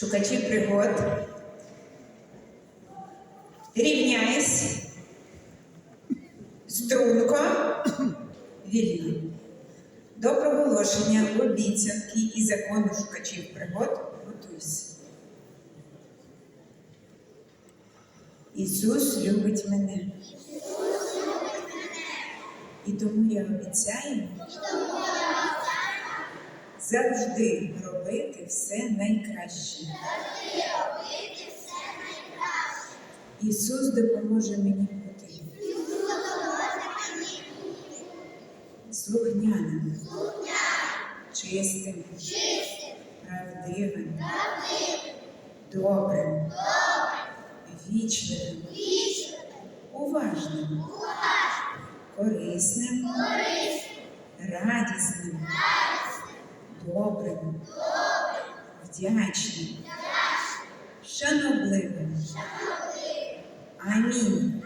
шукачі пригод. Рівняюсь. Струнко. Вільно. До проголошення обіцянки і закону шукачів пригод готуйся. Ісус любить мене. І тому я обіцяю завжди робити все найкраще. Ісус допоможе мені бути. Слухняним, чистим, правдивим, добрим, вічливим, уважним, корисним, радісним, добрим, вдячним, шанобливим. Амінь.